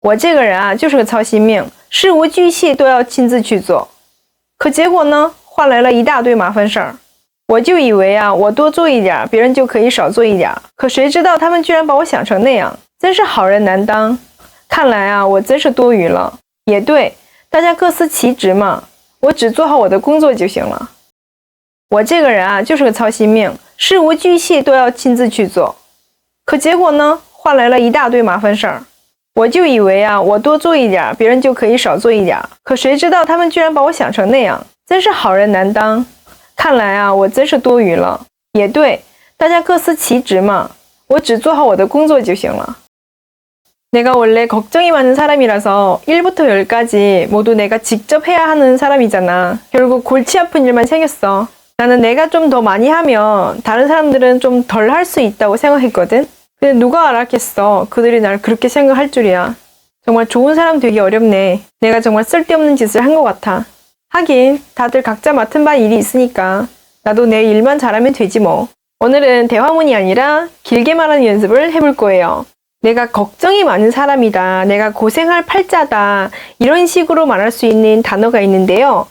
我这个人啊，就是个操心命，事无巨细都要亲自去做，可结果呢，换来了一大堆麻烦事儿。我就以为啊，我多做一点，别人就可以少做一点，可谁知道他们居然把我想成那样，真是好人难当。看来啊，我真是多余了。也对，大家各司其职嘛，我只做好我的工作就行了。我这个人啊，就是个操心命，事无巨细都要亲自去做，可结果呢，换来了一大堆麻烦事儿。我就以为啊，我多做一点，别人就可以少做一点。可谁知道他们居然把我想成那样，真是好人难当。看来啊，我真是多余了。也对，大家各司其职嘛，我只做好我的工作就行了。내가원래걱정이많은사람이라서1부터10까지모두내가직접해야하는사람이잖아결국골치아픈일만생겼어나는내가좀더많이하면다른사람들은좀덜할수있다고생각했거든 근데 누가 알았겠어. 그들이 날 그렇게 생각할 줄이야. 정말 좋은 사람 되기 어렵네. 내가 정말 쓸데없는 짓을 한 것 같아. 하긴 다들 각자 맡은 바 일이 있으니까 나도 내 일만 잘하면 되지 뭐. 오늘은 대화문이 아니라 길게 말하는 연습을 해볼 거예요. 내가 걱정이 많은 사람이다. 내가 고생할 팔자다. 이런 식으로 말할 수 있는 단어가 있는데요.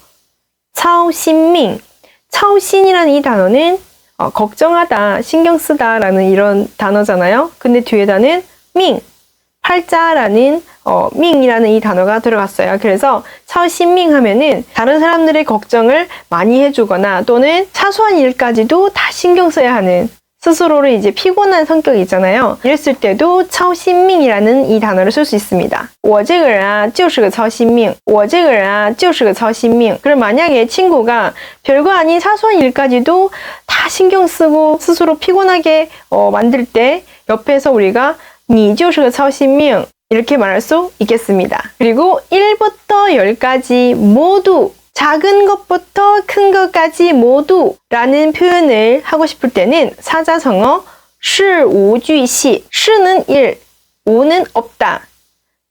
차오신밍. 차오신이라는 이 단어는 어, 걱정하다, 신경 쓰다라는 이런 단어잖아요. 근데 뒤에다는 밍, 팔자라는 어, 밍이라는 이 단어가 들어갔어요. 그래서 처신밍 하면은 다른 사람들의 걱정을 많이 해주거나 또는 사소한 일까지도 다 신경 써야 하는 스스로를 이제 피곤한 성격이 있잖아요. 이랬을 때도 차오신밍이라는 이 단어를 쓸 수 있습니다. 我这个人啊就是个操心命.我这个人啊就是个操心命. 그럼 만약에 친구가 별거 아닌 사소한 일까지도 다 신경 쓰고 스스로 피곤하게 어, 만들 때 옆에서 우리가 你就是个操心命 이렇게 말할 수 있겠습니다. 그리고 1부터 10까지 모두 작은 것부터 큰 것까지 모두 라는 표현을 하고 싶을 때는 사자성어 시无巨시 시는 1, 5는 없다,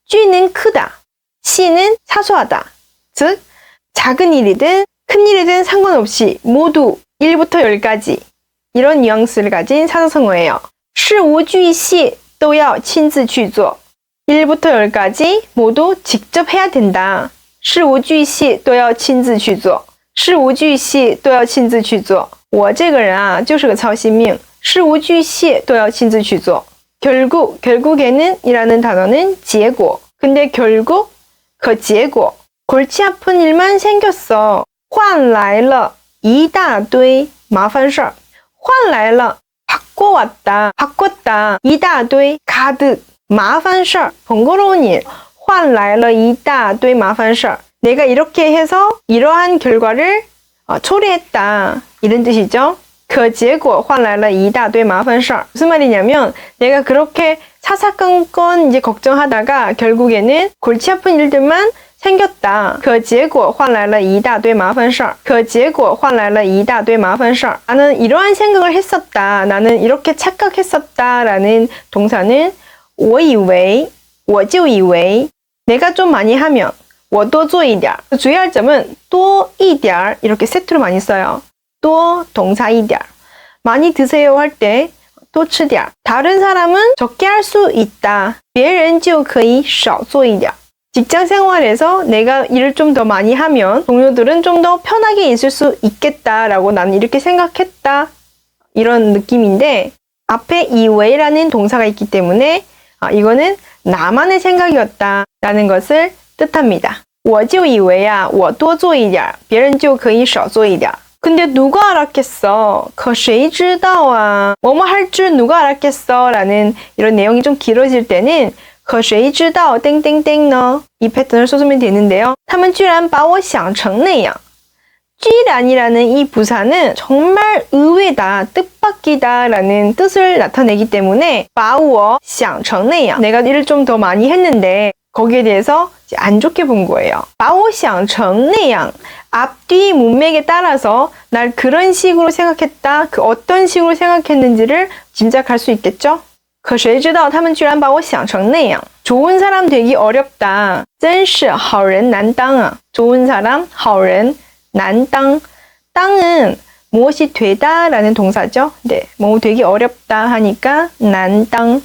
쥐는 크다, 시는 사소하다. 즉 작은 일이든 큰 일이든 상관없이 모두 1부터 10까지 이런 뉘앙스를 가진 사자성어예요. 시无巨시 都要亲自去做. 1부터 10까지 모두 직접 해야 된다. 事无巨细都要亲自去做。事无巨细都要亲自去做。我这个人啊，就是个操心命，事无巨细都要亲自去做。 결국, 결국에는 이라는 단어는 结果. 근데 결국 그 结果 골치 아픈 일만 생겼어. 换来了一大堆麻烦事儿.换来了 바꿔왔다, 바꿨다, 一大堆 가득 麻烦事儿, 번거로운 일. 换来了一大堆麻烦事儿. 내가 이렇게 해서 이러한 결과를 어, 초래했다. 이런 뜻이죠. 그结果 换来了一大堆麻烦事儿. 무슨 말이냐면 내가 그렇게 사사건건 이제 걱정하다가 결국에는 골치 아픈 일들만 생겼다. 그 结果 换来了一大堆麻烦事儿. 그 结果 换来了一大堆麻烦事儿. 나는 이러한 생각을 했었다. 나는 이렇게 착각했었다라는 동사는 我以为,我就以为 내가 좀 많이 하면 我多做一点. 주의할 점은 多一点 이렇게 세트로 많이 써요. 多 동사 一点. 많이 드세요 할 때 多吃点. 다른 사람은 적게 할 수 있다. 别人就可以少做一点. 직장 생활에서 내가 일을 좀 더 많이 하면 동료들은 좀 더 편하게 있을 수 있겠다라고 나는 이렇게 생각했다. 이런 느낌인데 앞에 이외라는 동사가 있기 때문에 아, 이거는 나만의 생각이었다라는 것을 뜻합니다. 我就以为啊,我多做一点,别人就可以少做一点. 근데 누가 알았겠어? 可谁知道啊? 뭐뭐 할 줄 누가 알았겠어? 라는 이런 내용이 좀 길어질 때는 可谁知道 땡땡땡呢? 이 패턴을 써주면 되는데요. 他们居然把我想成那样. 쥐란이라는 이 부사는 정말 의외다, 뜻밖이다 라는 뜻을 나타내기 때문에 바우어 想成那样 내가 일을 좀 더 많이 했는데 거기에 대해서 안 좋게 본 거예요. 바오 想成那样 앞뒤 문맥에 따라서 날 그런 식으로 생각했다, 그 어떤 식으로 생각했는지를 짐작할 수 있겠죠? 可谁知道他们居然把我想成那样 좋은 사람 되기 어렵다. 真是好人难当啊. 좋은 사람, 好人 난땅. 땅은 무엇이 되다라는 동사죠. 네, 뭐 되기 어렵다 하니까 난땅.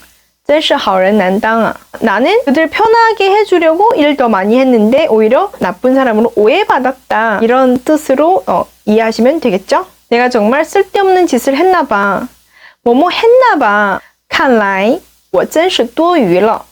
真是好人难当啊. 나는 그들 편하게 해주려고 일 더 많이 했는데 오히려 나쁜 사람으로 오해받았다. 이런 뜻으로 어, 이해하시면 되겠죠? 내가 정말 쓸데없는 짓을 했나 봐. 뭐뭐 했나 봐. 看来我真是多余了.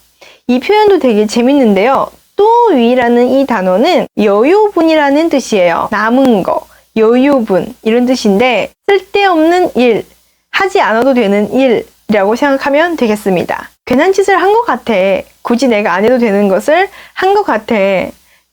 이 표현도 되게 재밌는데요. 또위라는 이 단어는 여유분이라는 뜻이에요. 남은 거, 여유분 이런 뜻인데 쓸데없는 일, 하지 않아도 되는 일이라고 생각하면 되겠습니다. 괜한 짓을 한 것 같아. 굳이 내가 안 해도 되는 것을 한 것 같아.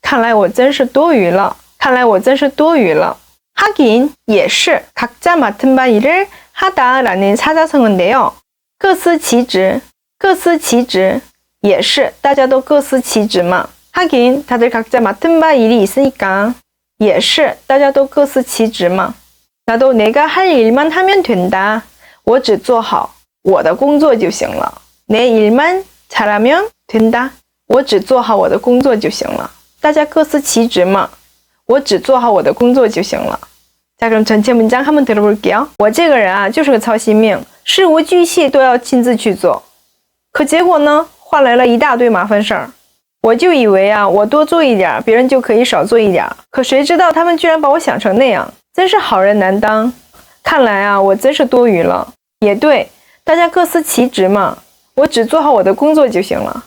看来我真是多余了.看来我真是多余了. 하긴, 也是 각자 맡은 바 일을 하다라는 사자성어인데요. 各司其职,各司其职,也是大家都各司其职嘛. 하긴 다들 각자 맡은 바 일이 있으니까 也是大家都各司其职嘛. 나도 내가 할 일만 하면 된다. 我只做好我的工作就行了. 내 일만 잘하면 된다. 我只做好我的工作就行了.大家各司其职嘛.我只做好我的工作就行了. 자, 그럼 전체 문장 한번 들어볼게요. 我这个人啊，就是个操心命，事无巨细都要亲自去做。可结果呢，换来了一大堆麻烦事儿。 我就以为啊，我多做一点，别人就可以少做一点。可谁知道他们居然把我想成那样，真是好人难当。看来啊，我真是多余了。也对，大家各司其职嘛，我只做好我的工作就行了。